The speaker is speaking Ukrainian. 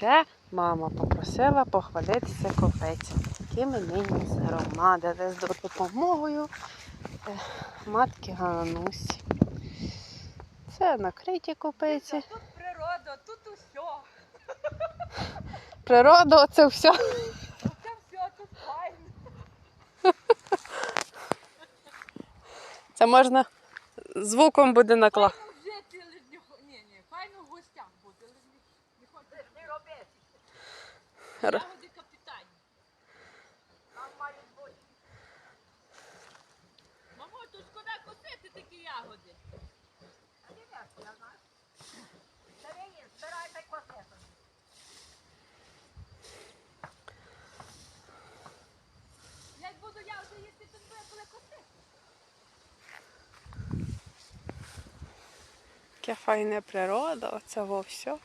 Це мама попросила похвалитися копець, які ми нині згромадили з допомогою е, матки Ганусі. Це накриті копиці. Тут природа, тут усе. Природа, це все. Це все тут файно. Це можна звуком буде накла. Файно жити, ні, ні, файно гостям буде, не, робити. Ягоди капітані. Там мають бути. Мамо, тут шкода косити такі ягоди. А не я знаю. Старині, збирайте косити. Як буду ягоди їсти, то буде косити. Яка файна природа, оце во все.